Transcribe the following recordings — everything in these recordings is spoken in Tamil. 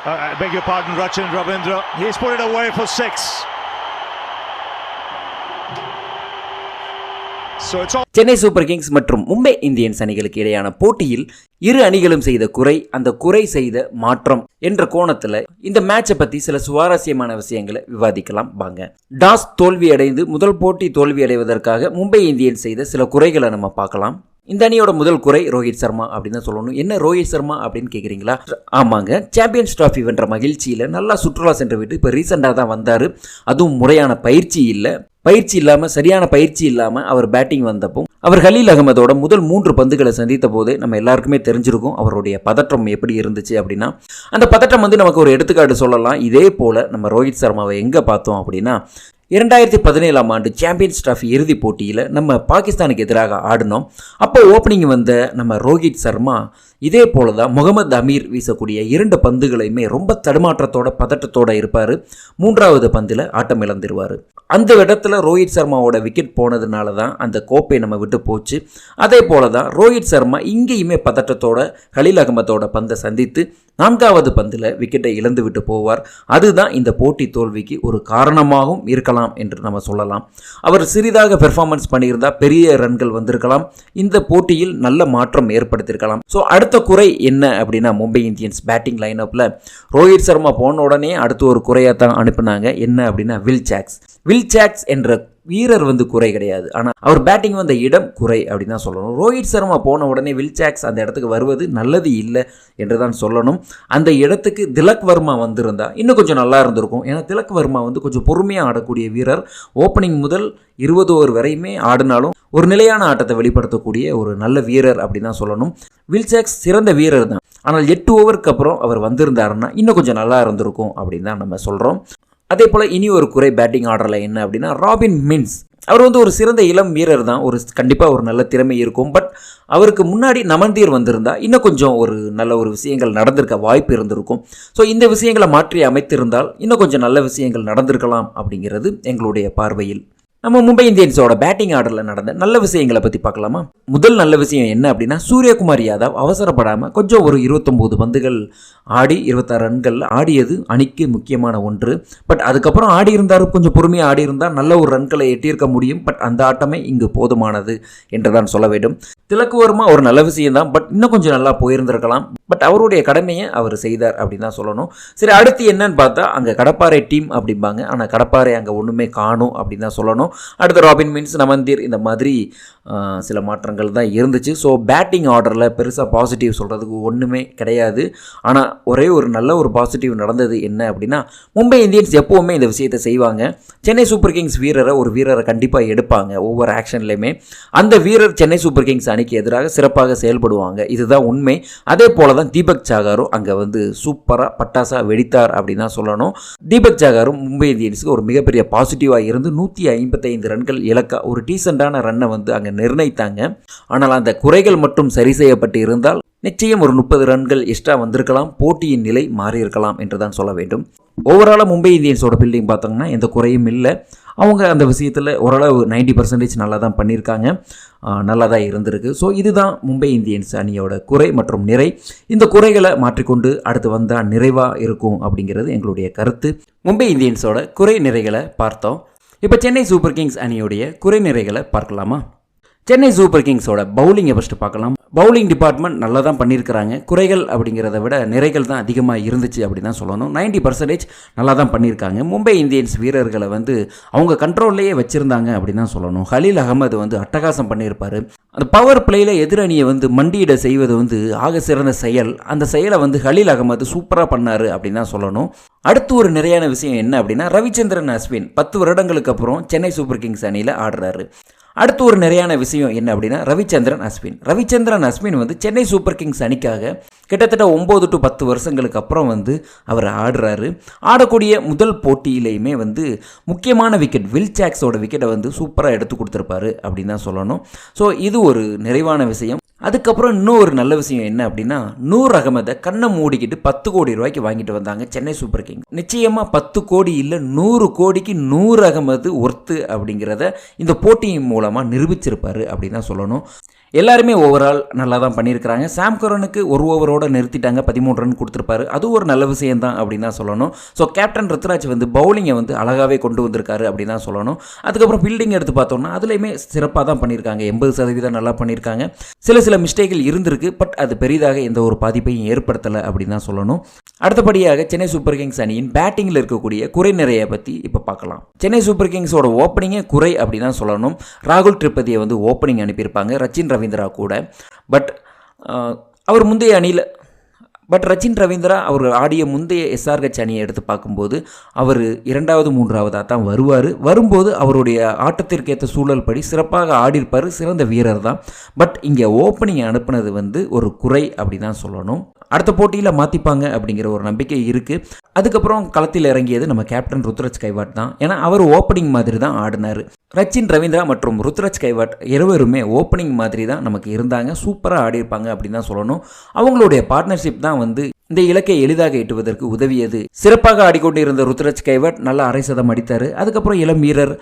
Uh, I beg your pardon, Rachin Ravindra. He's put it away for six. Chennai Super Kings மற்றும் மும்பை இந்தியன்ஸ் அணிகளுக்கு இடையான போட்டியில் இரு அணிகளும் செய்த குறை அந்த குறை செய்த மாற்றம் என்ற கோணத்துல இந்த மேட்சை பத்தி சில சுவாரஸ்யமான விஷயங்களை விவாதிக்கலாம் வாங்க டாஸ் தோல்வி அடைந்து முதல் போட்டி தோல்வி அடைவதற்காக மும்பை இந்தியன்ஸ் செய்த சில குறைகளை நம்ம பார்க்கலாம் இந்த அணியோட முதல் குறை ரோஹித் சர்மா அப்படின்னு தான் சொல்லணும். என்ன ரோஹித் சர்மா அப்படின்னு கேட்குறீங்களா ஆமாங்க. சாம்பியன்ஸ் டிராஃபி வென்ற மகிழ்ச்சியில் நல்லா சுற்றுலா சென்று விட்டு இப்போ ரீசெண்டாக தான் வந்தார். அதுவும் முறையான பயிற்சி இல்லை. பயிற்சி இல்லாமல் சரியான பயிற்சி இல்லாமல் அவர் பேட்டிங் வந்தப்போ அவர் ஹலீல் அகமதோட முதல் மூன்று பந்துகளை சந்தித்த போது நம்ம எல்லாருக்குமே தெரிஞ்சிருக்கும் அவருடைய பதற்றம் எப்படி இருந்துச்சு அப்படின்னா அந்த பதற்றம் வந்து நமக்கு ஒரு எடுத்துக்காட்டு சொல்லலாம். இதே போல் நம்ம ரோஹித் சர்மாவை எங்கே பார்த்தோம் அப்படின்னா இரண்டாயிரத்தி பதினேழாம் ஆண்டு சாம்பியன்ஸ் டிராஃபி இறுதிப் போட்டியில் நம்ம பாகிஸ்தானுக்கு எதிராக ஆடினோம். அப்போ ஓப்பனிங் வந்த நம்ம ரோஹித் சர்மா இதே போல தான் முகமது அமீர் வீசக்கூடிய இரண்டு பந்துகளையுமே ரொம்ப தடுமாற்றத்தோட பதட்டத்தோட இருப்பார். மூன்றாவது பந்தில் ஆட்டம் இழந்துருவார். அந்த இடத்துல ரோஹித் சர்மாவோட விக்கெட் போனதுனால தான் அந்த கோப்பை நம்ம விட்டு போச்சு. அதே போல தான் ரோஹித் சர்மா இங்கேயுமே பதட்டத்தோட ஹலீல் அகமதோட பந்தை சந்தித்து நான்காவது பந்தில் விக்கெட்டை இழந்து விட்டு போவார். அதுதான் இந்த போட்டி தோல்விக்கு ஒரு காரணமாகவும் இருக்கலாம். என்று நம்ம சொல்லலாம். அவர் சிறிதாக பெர்ஃபார்மன்ஸ் பண்ணியிருந்தால் பெரிய ரன்கள் வந்திருக்கலாம். இந்த போட்டியில் நல்ல மாற்றம் ஏற்படுத்தியிருக்கலாம். ஸோ அடுத்த குறை என்ன அப்படின்னா மும்பை இந்தியன்ஸ் பேட்டிங் லைனப்பில் ரோஹித் சர்மா போன உடனே அடுத்து ஒரு குறையாக தான் அனுப்புனாங்க. என்ன அப்படின்னா வில் சாக்ஸ் வில் சாக்ஸ் என்ற வீரர் வந்து குறை கிடையாது. ஆனால் அவர் பேட்டிங் வந்த இடம் குறை அப்படின்னு தான் சொல்லணும். ரோஹித் சர்மா போன உடனே வில்சாக்ஸ் அந்த இடத்துக்கு வருவது நல்லது இல்லை என்று தான் சொல்லணும். அந்த இடத்துக்கு திலக் வர்மா வந்திருந்தா இன்னும் கொஞ்சம் நல்லா இருந்திருக்கும். ஏன்னா திலக் வர்மா வந்து கொஞ்சம் பொறுமையாக ஆடக்கூடிய வீரர். ஓப்பனிங் முதல் இருபது ஓவர் வரையுமே ஆடினாலும் ஒரு நிலையான ஆட்டத்தை வெளிப்படுத்தக்கூடிய ஒரு நல்ல வீரர் அப்படின்னு தான் சொல்லணும். வில்சாக்ஸ் சிறந்த வீரர் தான். ஆனால் எட்டு ஓவருக்கு அப்புறம் அவர் வந்திருந்தாருன்னா இன்னும் கொஞ்சம் நல்லா இருந்திருக்கும் அப்படின்னு தான் நம்ம சொல்கிறோம் அதே போல் இனி ஒரு குறை பேட்டிங் ஆர்டரில் என்ன அப்படின்னா ராபின் மின்ஸ் அவர் வந்து ஒரு சிறந்த இளம் வீரர் தான். ஒரு கண்டிப்பாக ஒரு நல்ல திறமை இருக்கும். பட் அவருக்கு முன்னாடி நமந்தீர் வந்திருந்தா இன்னும் கொஞ்சம் ஒரு நல்ல ஒரு விஷயங்கள் நடந்திருக்க வாய்ப்பு இருந்திருக்கும். ஸோ இந்த விஷயங்களை மாற்றி அமைத்திருந்தால் இன்னும் கொஞ்சம் நல்ல விஷயங்கள் நடந்திருக்கலாம் அப்படிங்கிறது எங்களுடைய பார்வையில். நம்ம மும்பை இந்தியன்ஸோட பேட்டிங் ஆர்டரில் நடந்த நல்ல விஷயங்களை பற்றி பார்க்கலாமா? முதல் நல்ல விஷயம் என்ன அப்படின்னா சூரியகுமார் யாதவ் அவசரப்படாமல் கொஞ்சம் ஒரு இருபத்தொம்போது பந்துகள் ஆடி இருபத்தாறு ரன்கள் ஆடியது அணிக்கு முக்கியமான ஒன்று. பட் அதுக்கப்புறம் ஆடி இருந்தார் கொஞ்சம் பொறுமையாக ஆடி இருந்தால் நல்ல ஒரு ரன்களை எட்டியிருக்க முடியும். பட் அந்த ஆட்டமே இங்கு போதுமானது என்று தான் சொல்ல வேண்டும். திலக்குவர்மா ஒரு நல்ல விஷயம் தான் பட் இன்னும் கொஞ்சம் நல்லா போயிருந்திருக்கலாம். பட் அவருடைய கடமையை அவர் செய்தார் அப்படின்னு தான் சொல்லணும். சரி அடுத்து என்னன்னு பார்த்தா அங்கே கடப்பாறை டீம் அப்படிம்பாங்க. ஆனால் கடப்பாறை அங்கே ஒன்றுமே காணும் அப்படின்னு தான் சொல்லணும். அடுத்து ராபின் மீன்ஸ் நமந்தீர் இந்த மாதிரி சில மாற்றங்கள் தான் இருந்துச்சு. ஸோ பேட்டிங் ஆர்டரில் பெருசாக பாசிட்டிவ் சொல்கிறதுக்கு ஒன்றுமே கிடையாது. ஆனால் ஒரே ஒரு நல்ல ஒரு பாசிட்டிவ் நடந்தது என்ன அப்படின்னா மும்பை இந்தியன்ஸ் எப்போவுமே இந்த விஷயத்தை செய்வாங்க. சென்னை சூப்பர் கிங்ஸ் வீரரை ஒரு வீரரை கண்டிப்பாக எடுப்பாங்க ஒவ்வொரு ஆக்ஷன்லையுமே அந்த வீரர் சென்னை சூப்பர் கிங்ஸ் அணிக்கு எதிராக சிறப்பாக செயல்படுவாங்க. இதுதான் உண்மை. அதே போல தான் தீபக் சாகாரும் அங்கே வந்து சூப்பராக பட்டாசா வெடித்தார் அப்படின்னு தான் சொல்லணும். தீபக் சாகாரும் மும்பை இந்தியன்ஸுக்கு ஒரு மிகப்பெரிய பாசிட்டிவாக இருந்து நூற்றி இருபத்தைந்து ரன்கள் இலக்கா ஒரு டீசெண்டான ரன்னை வந்து அங்கே நிர்ணயித்தாங்க. ஆனால் அந்த குறைகள் மட்டும் சரி செய்யப்பட்டு இருந்தால் நிச்சயம் ஒரு முப்பது ரன்கள் எக்ஸ்ட்ரா வந்திருக்கலாம் போட்டியின் நிலை மாறியிருக்கலாம் என்று தான் சொல்ல வேண்டும். ஓவராலாக மும்பை இந்தியன்ஸோட பில்டிங் பார்த்தோம்னா எந்த குறையும் இல்லை. அவங்க அந்த விஷயத்தில் ஓரளவு நைன்டி பர்சன்டேஜ் நல்லா தான் பண்ணியிருக்காங்க. நல்லா தான் இருந்திருக்கு. ஸோ இதுதான் மும்பை இந்தியன்ஸ் அணியோட குறை மற்றும் நிறை. இந்த குறைகளை மாற்றிக்கொண்டு அடுத்து வந்தால் நிறைவாக இருக்கும் அப்படிங்கிறது எங்களுடைய கருத்து. மும்பை இந்தியன்ஸோட குறை நிறைகளை பார்த்தோம். இப்போ சென்னை சூப்பர் கிங்ஸ் அணியுடைய குறை நிறைகளை பார்க்கலாமா? சென்னை சூப்பர் கிங்ஸோட பவுலிங்கை ஃபஸ்ட்டு பார்க்கலாம். பவுலிங் டிபார்ட்மெண்ட் நல்லா தான் பண்ணியிருக்கிறாங்க. குறைகள் அப்படிங்கிறத விட நிறைகள் தான் அதிகமாக இருந்துச்சு அப்படி தான் சொல்லணும். 90% பர்சன்டேஜ் நல்லா தான் பண்ணியிருக்காங்க. மும்பை இந்தியன்ஸ் வீரர்களை வந்து அவங்க கண்ட்ரோல்லையே வச்சுருந்தாங்க அப்படின்னு தான் சொல்லணும். ஹலீல் அகமது வந்து அட்டகாசம் பண்ணியிருப்பார். அந்த பவர் பிளேயில் எதிரணியை வந்து மண்டியிட செய்வது வந்து ஆக சிறந்த செயல். அந்த செயலை வந்து ஹலீல் அகமது சூப்பராக பண்ணார் அப்படின்னு தான் சொல்லணும். அடுத்து ஒரு நிறையான விஷயம் என்ன அப்படின்னா ரவிச்சந்திரன் அஸ்வின் பத்து வருடங்களுக்கு அப்புறம் சென்னை சூப்பர் கிங்ஸ் அணியில் ஆடுறாரு. அடுத்து ஒரு நிறையான விஷயம் என்ன அப்படின்னா ரவிச்சந்திரன் அஸ்வின். ரவிச்சந்திரன் அஸ்வின் வந்து சென்னை சூப்பர் கிங்ஸ் அணிக்காக கிட்டத்தட்ட ஒம்பது டு பத்து வருஷங்களுக்கு அப்புறம் வந்து அவர் ஆடுறாரு. ஆடக்கூடிய முதல் போட்டியிலையுமே வந்து முக்கியமான விக்கெட் வில் சாக்ஸோட விக்கெட்டை வந்து சூப்பராக எடுத்து கொடுத்துருப்பாரு அப்படின்னு தான் சொல்லணும். ஸோ இது ஒரு நிறைவான விஷயம். அதுக்கப்புறம் இன்னும் ஒரு நல்ல விஷயம் என்ன அப்படின்னா நூர் அகமதை கண்ணை மூடிக்கிட்டு பத்து கோடி ரூபாய்க்கு வாங்கிட்டு வந்தாங்க சென்னை சூப்பர் கிங். நிச்சயமாக பத்து கோடி இல்லை நூறு கோடிக்கு நூறு அகமது ஒர்த்து அப்படிங்கிறத இந்த போட்டியின் மூலமாக நிரூபிச்சிருப்பாரு அப்படின்னு தான் சொல்லணும். எல்லாருமே ஓவரால் நல்லா தான் பண்ணியிருக்கிறாங்க. சாம் கரனுக்கு ஒரு ஓவரோடு நிறுத்திட்டாங்க. பதிமூணு ரன் கொடுத்துருப்பாரு. அது ஒரு நல்ல விஷயம் தான் அப்படின்னு தான் சொல்லணும். ஸோ கேப்டன் ருத்ராஜ் வந்து பவுலிங்கை வந்து அழகாகவே கொண்டு வந்திருக்காரு அப்படின்னு தான் சொல்லணும். அதுக்கப்புறம் ஃபீல்டிங் எடுத்து பார்த்தோம்னா அதுலேயுமே சிறப்பாக தான் பண்ணியிருக்காங்க. எண்பது சதவீதம் நல்லா பண்ணியிருக்காங்க. சில சில மிஸ்டேக்கள் இருந்திருக்கு. பட் அது பெரிதாக எந்த ஒரு பாதிப்பையும் ஏற்படுத்தலை அப்படின்னு தான் சொல்லணும். அடுத்தபடியாக சென்னை சூப்பர் கிங்ஸ் அணியின் பேட்டிங்கில் இருக்கக்கூடிய குறை நிறைய பற்றி இப்போ பார்க்கலாம். சென்னை சூப்பர் கிங்ஸோட ஓப்பனிங்கே குறை அப்படின்னு தான் சொல்லணும். ராகுல் திரிபதியை வந்து ஓப்பனிங் அனுப்பியிருப்பாங்க. ரச்சின் ரவீந்திரா கூட. பட் அவர் முந்தைய அணியில் பட் ரச்சின் ரவீந்திரா அவர் ஆடிய முந்தைய எஸ்ஆர்ஹெச் அணியை எடுத்து பார்க்கும்போது அவர் இரண்டாவது மூன்றாவதாக தான் வருவார். வரும்போது அவருடைய ஆட்டத்திற்கேற்ற சூழல் படி சிறப்பாக ஆடியிருப்பார் சிறந்த வீரர் தான். பட் இங்கே ஓப்பனிங் அனுப்புனது வந்து ஒரு குறை அப்படி தான் சொல்லணும். அடுத்த போட்டியில் மாற்றிப்பாங்க அப்படிங்கிற ஒரு நம்பிக்கை இருக்குது அதுக்கப்புறம் களத்தில் இறங்கியது நம்ம கேப்டன் ருத்ரஜ் கைவாட் தான். ஏன்னா அவர் ஓப்பனிங் மாதிரி தான் ஆடினார். ரச்சின் ரவீந்திரா மற்றும் ருத்ராஜ் கைவாட் இருவருமே ஓப்பனிங் மாதிரி தான் நமக்கு இருந்தாங்க. சூப்பராக ஆடியிருப்பாங்க அப்படின்னு தான் சொல்லணும். அவங்களுடைய பார்ட்னர்ஷிப் தான் வந்து இந்த இலக்கை எளிதாக எட்டுவதற்கு உதவியது. சிறப்பாக ஆடிக்கொண்டிருந்த ருத்ராஜ் கைவாட் நல்லா அரை சதம் அடித்தார். அதுக்கப்புறம் இளம் வீரர்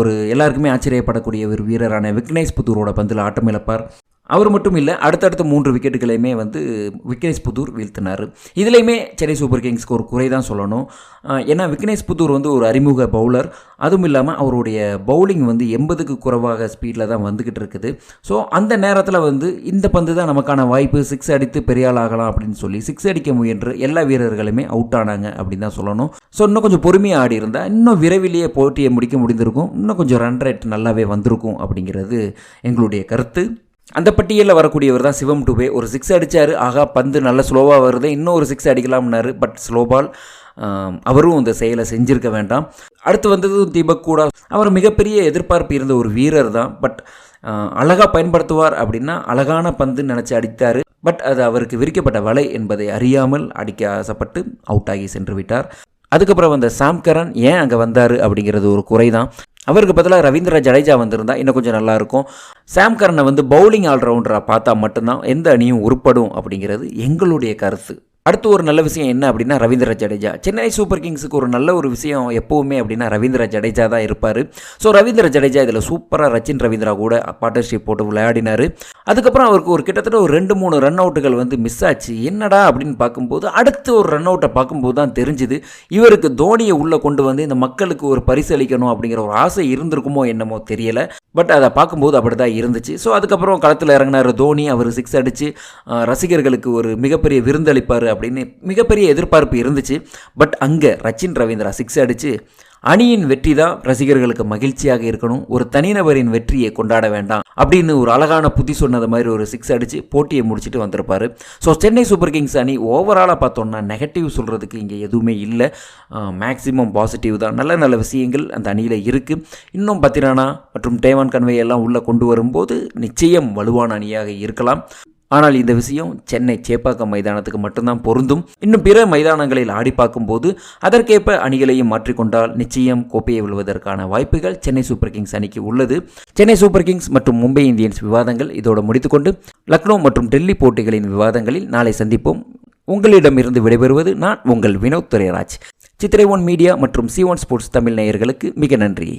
ஒரு எல்லாருக்குமே ஆச்சரியப்படக்கூடிய ஒரு வீரரான விக்னேஷ் புத்தூரோட பந்தில் ஆட்டம் இழப்பார். அவர் மட்டும் இல்லை அடுத்தடுத்த மூன்று விக்கெட்டுகளையுமே வந்து விக்னேஷ் புதூர் வீழ்த்தினார். இதுலேயுமே சென்னை சூப்பர் கிங்ஸ்க்கு ஒரு குறை தான் சொல்லணும் ஏன்னா விக்னேஷ் புதூர் வந்து ஒரு அறிமுக பவுலர். அதுவும் இல்லாமல் அவருடைய பவுலிங் வந்து எண்பதுக்கு குறைவாக ஸ்பீடில் தான் வந்துக்கிட்டு இருக்குது. ஸோ அந்த நேரத்தில் வந்து இந்த பந்து தான் நமக்கான வாய்ப்பு. சிக்ஸ் அடித்து பெரிய ஆள் ஆகலாம் அப்படின்னு சொல்லி சிக்ஸ் அடிக்க முயன்று எல்லா வீரர்களுமே அவுட் ஆனாங்க அப்படின்னு தான் சொல்லணும். ஸோ இன்னும் கொஞ்சம் பொறுமையாக ஆடி இருந்தால் இன்னும் விரைவிலேயே போட்டியை முடிக்க முடிந்திருக்கும். இன்னும் கொஞ்சம் ரன் ரேட் நல்லாவே வந்திருக்கும் அப்படிங்கிறது எங்களுடைய கருத்து. அந்த பட்டியலில் வரக்கூடியவர் தான் சிவம் டுபே. ஒரு சிக்ஸ் அடித்தார் ஆகா பந்து நல்ல ஸ்லோவாக வருது இன்னும் ஒரு சிக்ஸ் அடிக்கலாம்னாரு பட் ஸ்லோ பால் அவரும் அந்த செயலை செஞ்சிருக்க வேண்டாம். அடுத்து வந்தது தீபக் கூடா அவர் மிகப்பெரிய எதிர்பார்ப்பு இருந்த ஒரு வீரர் தான் பட் அழகாக பயன்படுத்துவார் அப்படின்னா அழகான பந்து நினச்சி அடித்தார் பட் அது அவருக்கு விரிக்கப்பட்ட வலை என்பதை அறியாமல் அடிக்க ஆசைப்பட்டு அவுட் ஆகி சென்று விட்டார். அதுக்கப்புறம் வந்த சாம்கரன் ஏன் அங்கே வந்தார் அப்படிங்கிறது ஒரு குறை தான் அவருக்கு பதிலாக ரவீந்திர ஜடேஜா வந்திருந்தா இன்னும் கொஞ்சம் நல்லாயிருக்கும் சாம் கரனை வந்து பவுலிங் ஆல்ரவுண்டராக பார்த்தா மட்டும்தான் எந்த அணியும் உருப்படும் அப்படிங்கிறது எங்களுடைய கருத்து. அடுத்து ஒரு நல்ல விஷயம் என்ன அப்படின்னா ரவீந்திர ஜடேஜா. சென்னை சூப்பர் கிங்ஸுக்கு ஒரு நல்ல ஒரு விஷயம் எப்போவுமே அப்படின்னா ரவீந்திர ஜடேஜா தான் இருப்பார். ஸோ ரவீந்திர ஜடேஜா இதில் சூப்பராக ரச்சின் ரவீந்திரா கூட பார்ட்னர்ஷிப் போட்டு விளையாடினார். அதுக்கப்புறம் அவருக்கு ஒரு கிட்டத்தட்ட ஒரு ரெண்டு மூணு ரன் அவுட்டுகள் வந்து மிஸ் ஆச்சு. என்னடா அப்படின்னு பார்க்கும்போது அடுத்து ஒரு ரன் அவுட்டை பார்க்கும்போது தான் தெரிஞ்சுது. இவருக்கு தோனியை உள்ளே கொண்டு வந்து இந்த மக்களுக்கு ஒரு பரிசு அளிக்கணும் அப்படிங்கிற ஒரு ஆசை இருந்திருக்குமோ என்னமோ தெரியலை. பட் அதை பார்க்கும்போது அப்படி தான் இருந்துச்சு. ஸோ அதுக்கப்புறம் களத்தில் இறங்கினார் தோனி. அவர் சிக்ஸ் அடித்து ரசிகர்களுக்கு ஒரு மிகப்பெரிய விருந்தளிப்பார் அப்படின்னு மிகப்பெரிய எதிர்பார்ப்பு இருந்துச்சு. பட் அங்கே ரச்சின் ரவீந்திரா சிக்ஸ் அடித்து அணியின் வெற்றி தான் ரசிகர்களுக்கு மகிழ்ச்சியாக இருக்கணும். ஒரு தனிநபரின் வெற்றியை கொண்டாட வேண்டாம் அப்படின்னு ஒரு அழகான புத்தி சொன்னது மாதிரி ஒரு சிக்ஸ் அடித்து போட்டியை முடிச்சுட்டு வந்திருப்பாரு. ஸோ சென்னை சூப்பர் கிங்ஸ் அணி ஓவராலாக பார்த்தோம்னா நெகட்டிவ் சொல்கிறதுக்கு இங்கே எதுவுமே இல்லை. மேக்ஸிமம் பாசிட்டிவ் தான். நல்ல நல்ல விஷயங்கள் அந்த அணியில் இருக்குது இன்னும் பத்திரானா மற்றும் டேவான் கன்வே எல்லாம் உள்ளே கொண்டு வரும்போது நிச்சயம் வலுவான அணியாக இருக்கலாம். ஆனால் இந்த விஷயம் சென்னை சேப்பாக்கம் மைதானத்துக்கு மட்டும்தான் பொருந்தும். இன்னும் பிற மைதானங்களில் ஆடி பார்க்கும்போது அதற்கேற்ப அணிகளையும் மாற்றிக்கொண்டால் நிச்சயம் கோப்பையை விழுவதற்கான வாய்ப்புகள் சென்னை சூப்பர் கிங்ஸ் அணிக்கு உள்ளது. சென்னை சூப்பர் கிங்ஸ் மற்றும் மும்பை இந்தியன்ஸ் விவாதங்கள் இதோடு முடித்துக்கொண்டு லக்னோ மற்றும் டெல்லி போட்டிகளின் விவாதங்களில் நாளை சந்திப்போம். உங்களிடமிருந்து விடைபெறுவது நான் உங்கள் வினோத் துரைராஜ். சித்திரை ஒன் மீடியா மற்றும் சி ஒன் ஸ்போர்ட்ஸ் தமிழ் நேயர்களுக்கு மிக நன்றி.